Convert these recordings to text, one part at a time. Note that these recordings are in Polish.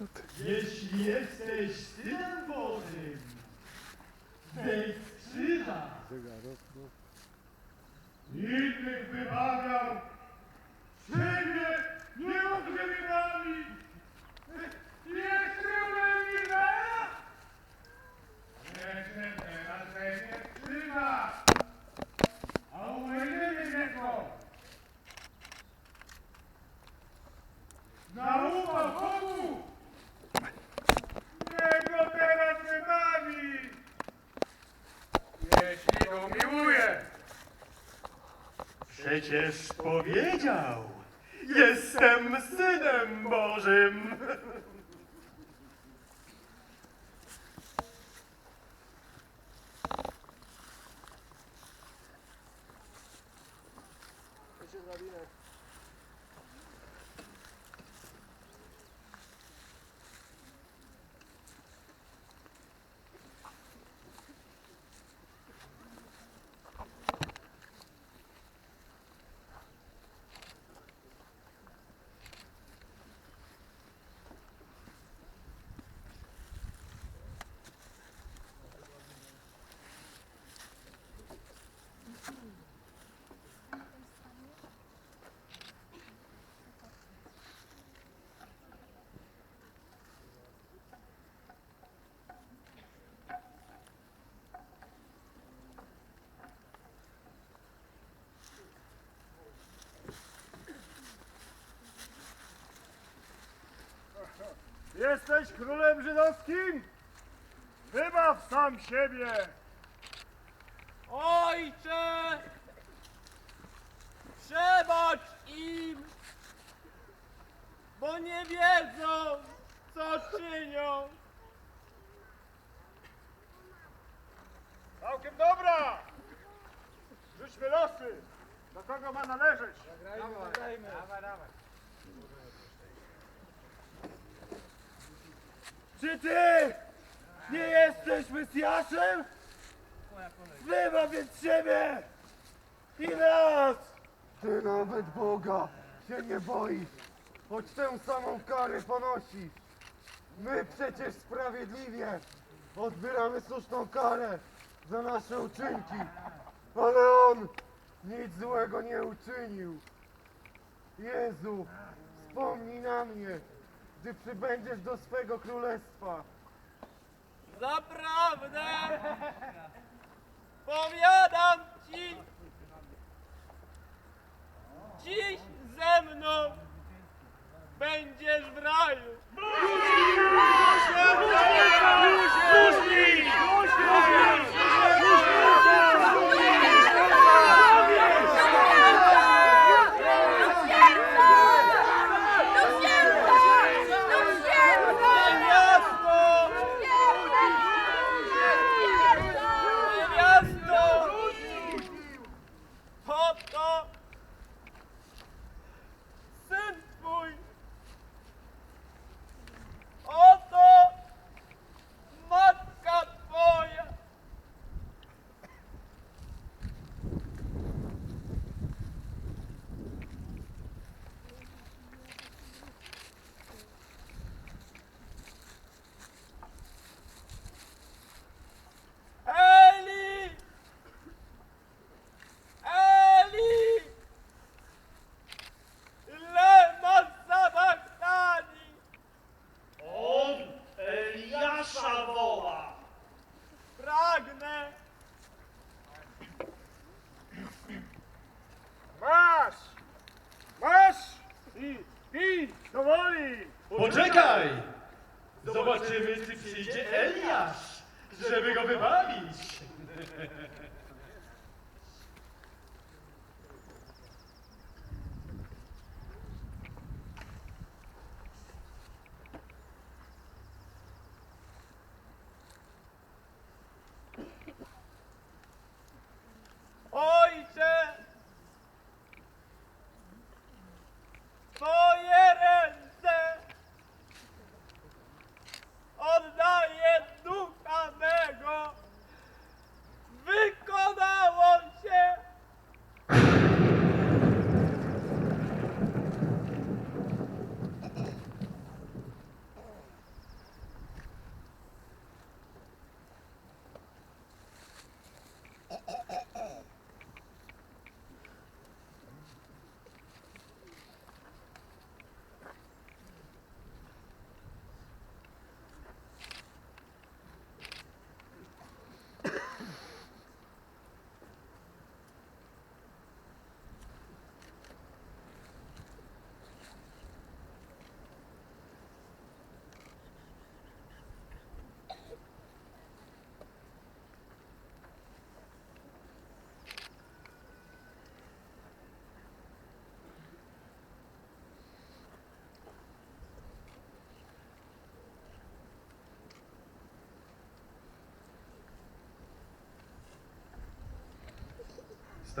Co ty? Jeśli jesteś Synem Bożym, zejdź z. Innych wymawiał, siebie nie wybawić. Jest królem Izraela. Jeszcze teraz zejdzie z krzyża, a uwejdziemy niego. Nauka Bogu! Niech go teraz wybawi! Jeśli go miłuje! Przecież powiedział, jestem Synem Bożym! Jesteś królem żydowskim? Wybaw sam siebie! Ojcze! Przebacz im, bo nie wiedzą, co czynią. Całkiem dobra! Rzućmy losy! Do kogo ma należeć? Czy ty nie jesteś Mesjaszem? Wybaw więc siebie i nas! Ty nawet Boga się nie boisz, choć tę samą karę ponosisz. My przecież sprawiedliwie odbieramy słuszną karę za nasze uczynki, ale On nic złego nie uczynił. Jezu, wspomnij na mnie, gdy przybędziesz do swego królestwa. Zaprawdę! Powiadam ci, dziś ze mną będziesz w raju. Poczekaj! Zobaczymy, czy przyjdzie Eliasz, żeby go wybawić.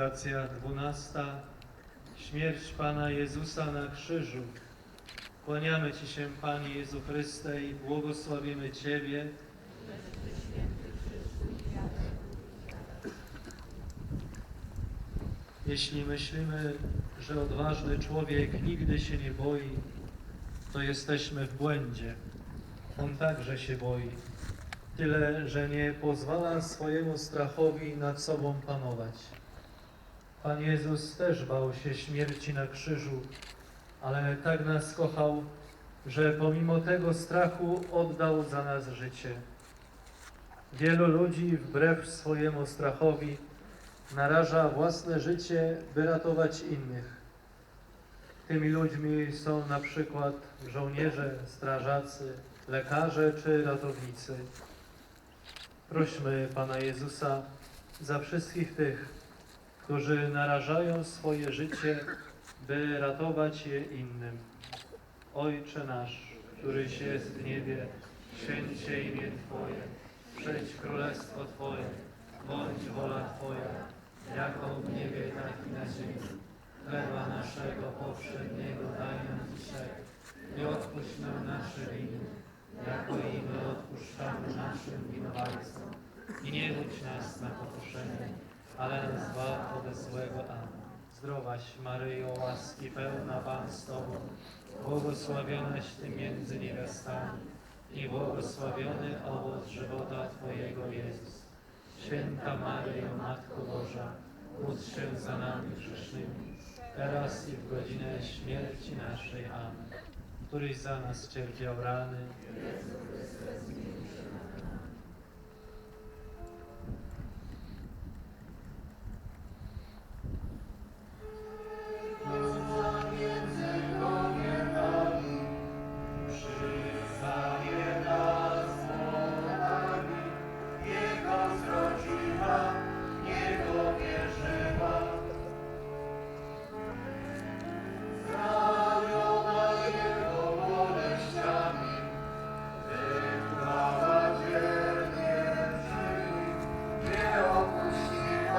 Stacja dwunasta. Śmierć Pana Jezusa na krzyżu. Kłaniamy Ci się, Panie Jezu Chryste, i błogosławimy Ciebie. Jeśli myślimy, że odważny człowiek nigdy się nie boi, to jesteśmy w błędzie. On także się boi. Tyle, że nie pozwala swojemu strachowi nad sobą panować. Pan Jezus też bał się śmierci na krzyżu, ale tak nas kochał, że pomimo tego strachu oddał za nas życie. Wielu ludzi wbrew swojemu strachowi naraża własne życie, by ratować innych. Tymi ludźmi są na przykład żołnierze, strażacy, lekarze czy ratownicy. Prośmy Pana Jezusa za wszystkich tych, którzy narażają swoje życie, by ratować je innym. Ojcze nasz, któryś jest w niebie, święć się imię Twoje, przyjdź królestwo Twoje, bądź wola Twoja, jako w niebie, tak i na ziemi. Chleba naszego powszedniego daj nam dzisiaj i odpuść nam nasze winy, jako i my odpuszczamy naszym winowajcom. I nie wódź nas na pokuszenie, ale nas ode złego. Amen. Zdrowaś Maryjo, łaski pełna Pan z Tobą, błogosławionaś Ty między niewiastami i błogosławiony owoc żywota Twojego Jezus. Święta Maryjo, Matko Boża, módl się za nami grzesznymi, teraz i w godzinę śmierci naszej. Amen. Któryś za nas cierpiał rany,